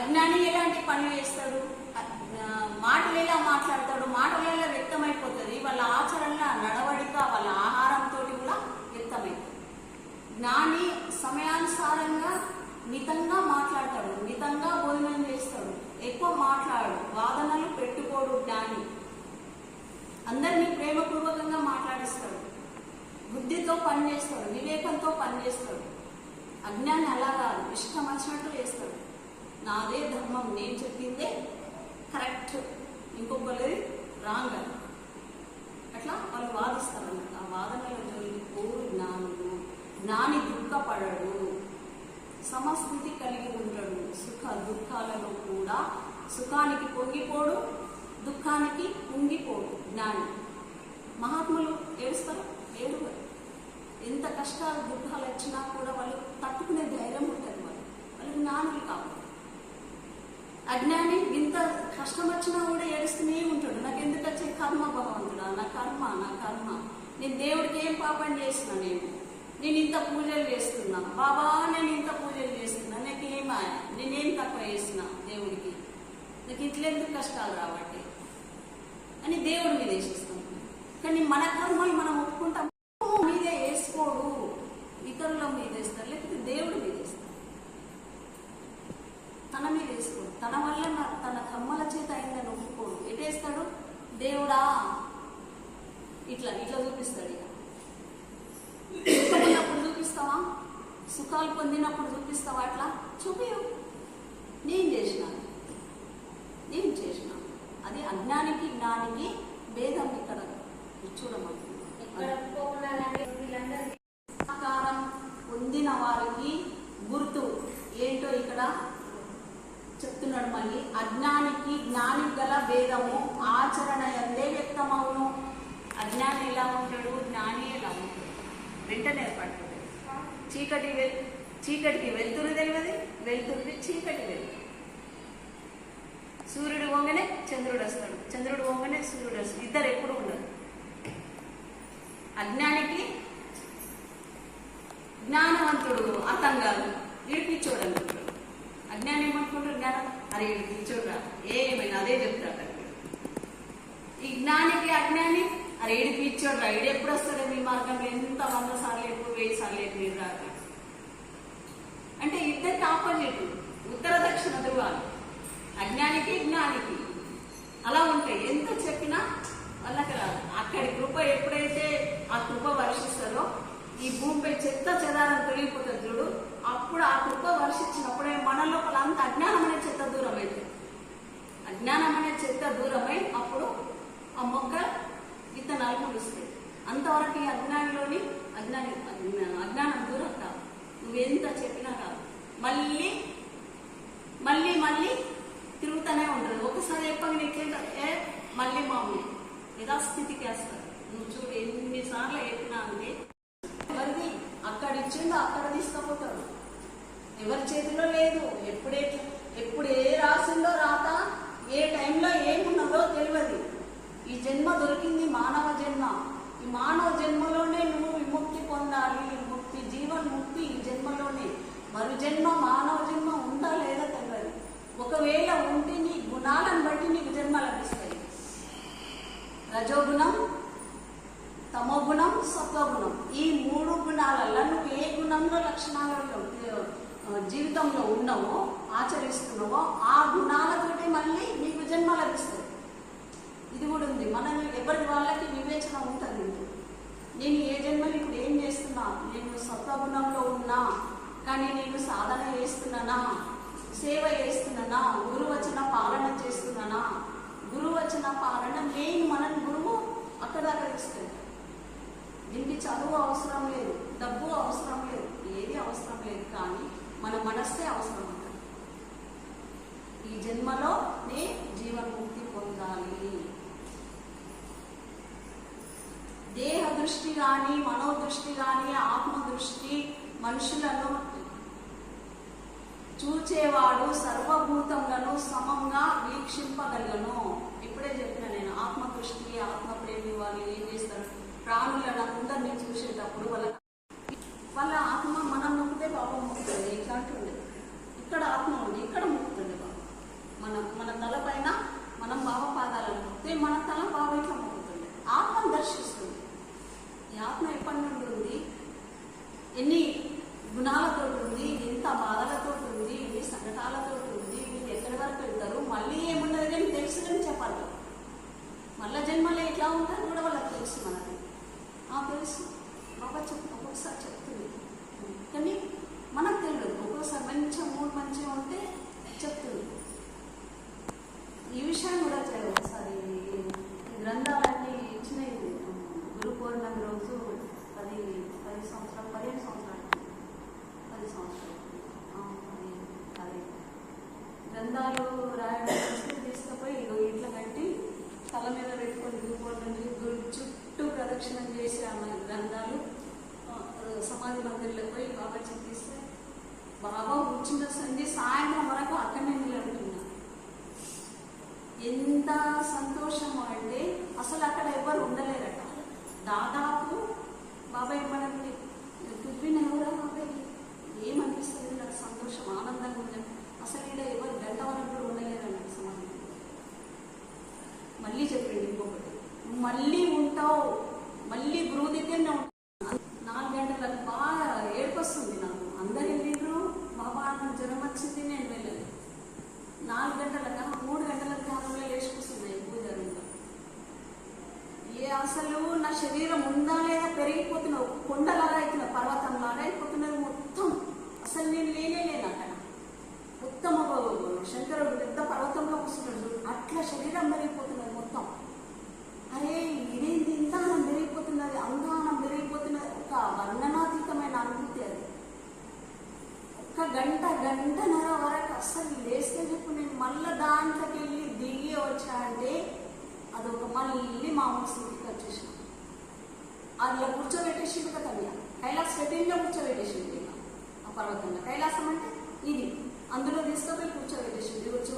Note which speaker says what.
Speaker 1: అజ్ఞాని ఎలాంటి పనులు చేస్తాడు? మాటలు ఎలా మాట్లాడతాడు మాటలు ఎలా వ్యక్తమైపోతుంది వాళ్ళ ఆచరణ నడవడిక వాళ్ళ ఆహారంతో కూడా వ్యక్తమైపోతుంది. జ్ఞాని సమయానుసారంగా మితంగా మాట్లాడతాడు మితంగా భోజనం చేస్తాడు ఎక్కువ మాట్లాడు వాదనలు పెట్టుకోడు జ్ఞాని. అందరినీ ప్రేమపూర్వకంగా మాట్లాడిస్తాడు బుద్ధితో పనిచేస్తాడు వివేకంతో పనిచేస్తాడు. అజ్ఞాని అలా కాదు ఇష్టం వచ్చినట్టు చేస్తాడు. నాదే ధర్మం నేను చెప్పిందే కరెక్ట్. ఇంకొకరి రాంగ్ అని. అట్లా వాళ్ళు వాదిస్తారన్నమాట. ఆ వాదనల జోలికి పోరు జ్ఞానుడు జ్ఞాని దుఃఖపడడు. సమస్థితి కలిగి ఉంటాడు సుఖ దుఃఖాలలో కూడా సుఖానికి పొంగిపోడు దుఃఖానికి కుంగిపోడు జ్ఞాని మహాత్ములు ఏడుస్తారు? ఏడువరు. ఎంత కష్టాలు దుఃఖాలు వచ్చినా కూడా వాళ్ళు తట్టుకునే ధైర్యం ఉంటుంది వాళ్ళు వాళ్ళు జ్ఞానులు కావాలి అజ్ఞాని ఇంత కష్టం వచ్చినా కూడా ఏడుస్తూనే ఉంటాడు నాకు ఎందుకు వచ్చే కర్మ భగవంతుడా నా కర్మ నా కర్మ నేను దేవుడికి ఏం పాపం చేసిన నేను? నేను ఇంత పూజలు చేస్తున్నా. బాబా నేను ఇంత పూజలు చేస్తున్నా. నాకు ఏమా నేనేం తక్కువ చేసిన దేవుడికి? నాకు ఇట్లెందుకు కష్టాలు రావట్టే అని దేవుడి మీద కానీ మన కర్మలు మనం ఒప్పుకుంటాం సుఖాలు పొందినప్పుడు చూపిస్తావా అట్లా? చూపియు. నేను చేసిన. నేను చేసిన. అది అజ్ఞానికి జ్ఞానికి భేదం ఇక్కడ ఆకారం పొందిన వారికి గుర్తు. ఏంటో ఇక్కడ చెప్తున్నాడు మళ్ళీ. అజ్ఞానికి జ్ఞాని గల భేదము ఆచరణ ఎందే వ్యక్తమవును. అజ్ఞాని ఎలా ఉంటాడు? జ్ఞాని ఎలా ఉంటాడు? వెంటనే ఏర్పడుతుంది చీకటి వెల్ చీకటికి వెలుతురు తెలియదు వెలుతురుకి చీకటి వెలుతురు సూర్యుడు వంగనే చంద్రుడు వస్తాడు. చంద్రుడు వంగనే సూర్యుడు వస్తాడు. ఇద్దరు ఎప్పుడు ఉండరు. అజ్ఞానికి జ్ఞానవంతుడు అర్థం కాదు ఇడిపించోడు అనుకుంటాడు అజ్ఞానం ఏమనుకుంటాడు? జ్ఞానం. అరే ఇడిపించోడురా ఏమైనా అదే చెప్తాడు ఈ జ్ఞానికి అజ్ఞాని అరే ఇడిపించోడురా ఇడు ఎప్పుడు వస్తాడు మీ మార్గంలో? ఎంత వంద సార్లు ఎప్పుడు వెయ్యి సార్లు ఎప్పుడు మీరు రాక అంటే ఇద్దరికి ఆపోజిట్ ఉత్తర దక్షిణ ధృవాలు. అజ్ఞానికి జ్ఞానికి. అలా ఉంటాయి ఎంత చెప్పినా వాళ్ళకి రాదు. అక్కడి కృప ఎప్పుడైతే ఆ కృప వర్షిస్తారో ఈ భూమిపై చెత్త చెదారం తొలగిపోతుంది చూడు అప్పుడు ఆ కృప వర్షించినప్పుడే మన లోపల అంత అజ్ఞానం అనే చెత్త దూరం అవుతుంది అజ్ఞానం అనే చెత్త దూరమై అప్పుడు అంతవరకు ఈ అజ్ఞానంలోని అజ్ఞాని అజ్ఞానం దూరం కాదు. నువ్వెంత చెప్పినా కాదు. మళ్ళీ మళ్ళీ మళ్ళీ తిరుగుతూనే ఉంటుంది ఒకసారి చెప్పగా నీకేంట ఏ మళ్ళీ మామూలు. యథాస్థితికి వేస్తారు. నువ్వు చూడు ఎన్నిసార్లు చెప్పినా అంటే ఎవరిది? అక్కడ ఇచ్చిందో అక్కడ తీసుకుపోతారు. ఎవరి చేతిలో లేదు. ఎప్పుడే ఎప్పుడు ఏ రాసిందో రాత ఏ టైంలో ఏమున్నదో తెలియదు. ఈ జన్మ దొరికింది మానవ జన్మ. ఈ మానవ జన్మలోనే నువ్వు విముక్తి పొందాలి. ముక్తి జీవన్ ముక్తి ఈ జన్మలోనే. మరు జన్మ మానవ జన్మ ఉందా లేదా తెలియదు ఒకవేళ ఉంటే నీ గుణాలను బట్టి నీకు జన్మ లభిస్తాయి. రజోగుణం తమోగుణం సత్వగుణం. ఈ మూడు గుణాలలో నువ్వు ఏ గుణంలో లక్షణాలలో జీవితంలో ఉన్నావో ఆచరిస్తున్నావో ఆ గుణాలతోటి మళ్ళీ నీకు జన్మ లభిస్తుంది. ఇది కూడా ఉంది. మనం ఎవరి వాళ్ళకి వివేచన ఉంటుంది. నేను ఏ జన్మలు ఇప్పుడు ఏం చేస్తున్నా? నేను సత్వగుణంలో ఉన్నా కానీ నేను సాధన చేస్తున్నానా? సేవ చేస్తున్నానా? గురువచన పాలన చేస్తున్నానా? గురువచన పాలన మెయిన్ మనం గురువు అక్కడ దాకా ఇస్తుంది దీనికి చదువు అవసరం లేదు డబ్బు అవసరం లేదు ఏది అవసరం లేదు కానీ మన మనస్సే అవసరం ఉంటుంది. ఈ జన్మలో నే జీవన్ముక్తి పొందాలి. దృష్టి కానీ మనోదృష్టి కానీ ఆత్మదృష్టి మనుషులను చూచేవాడు సర్వభూతములను సమంగా వీక్షింపగలను ఇప్పుడే చెప్పిన నేను ఆత్మదృష్టి ఆత్మప్రేమి వాళ్ళు ఏం చేస్తారు? ప్రాణులను అందరినీ చూసేటప్పుడు వాళ్ళ వాళ్ళ ఆత్మ మనం ముక్తే పాపం ముక్తుంది. ఇట్లాంటి ఇక్కడ ఆత్మ ఉంది ఇక్కడ ముక్తుంది పాపం. మన మన ప్రదక్షిణం చేసి ఆమె గ్రంథాలు సమాధి మందిరంలో పోయి బాబా చింతిస్తే బాబా వచ్చిన సంధి సాయంత్రం వరకు అక్కడనే నిలబడుతున్నా. ఎంత సంతోషం అంటే అసలు అక్కడ ఎవరు ఉండలేరట. దాదాపు బాబా ఇవ్వడం మళ్ళీ దాంట్లోకి వెళ్ళి దిగి వచ్చా అంటే అదొక మళ్ళీ మామూలు స్థితికి వచ్చేసాం ఇలా కూర్చోబెట్టేసింది కదా కైలాస సెటిల్లో కూర్చోబెట్టేసింది ఆ పర్వతంలో. కైలాసం అంటే ఇది. అందులో తీసుకుపోయి కూర్చోబెట్టేసింది వచ్చి